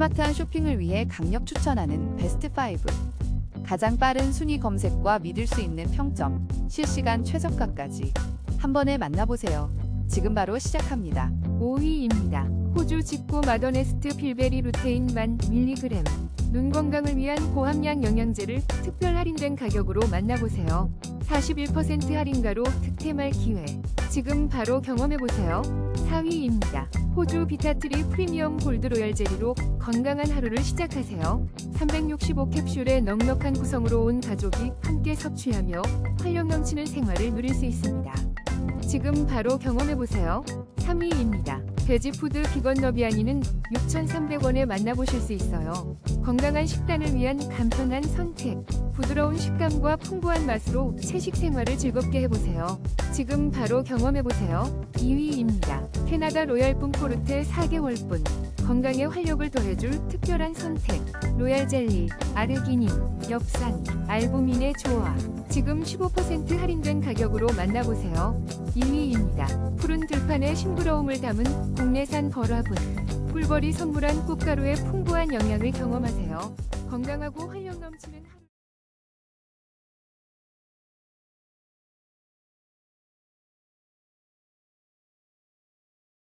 스마트한 쇼핑을 위해 강력 추천하는 베스트 5. 가장 빠른 순위 검색과 믿을 수 있는 평점, 실시간 최저가까지 한 번에 만나보세요. 지금 바로 시작합니다. 5위입니다. 호주 직구 마더네스트 필베리 루테인 만 밀리그램. 눈 건강을 위한 고함량 영양제를 특별 할인된 가격으로 만나보세요. 41% 할인가로 득템할 기회. 지금 바로 경험해보세요. 4위입니다. 호주 비타트리 프리미엄 골드 로얄 젤리로 건강한 하루를 시작하세요. 365 캡슐의 넉넉한 구성으로 온 가족이 함께 섭취하며 활력 넘치는 생활을 누릴 수 있습니다. 지금 바로 경험해보세요. 3위입니다. 베지푸드 비건 너비아니는 6,300원에 만나보실 수 있어요. 건강한 식단을 위한 간편한 선택. 부드러운 식감과 풍부한 맛으로 채식 생활을 즐겁게 해보세요. 지금 바로 경험해보세요. 2위입니다. 캐나다 로얄 뿜포르테 4개월분. 건강에 활력을 더해줄 특별한 선택. 로얄 젤리, 아르기닌, 엽산, 알부민의 조화. 지금 15% 할인된 가격으로 만나보세요. 2위입니다. 푸른 들판의 싱그러움을 담은 국내산 벌화분. 꿀벌이 선물한 꽃가루의 풍부한 영양을 경험하세요. 건강하고 활력 넘치는 한-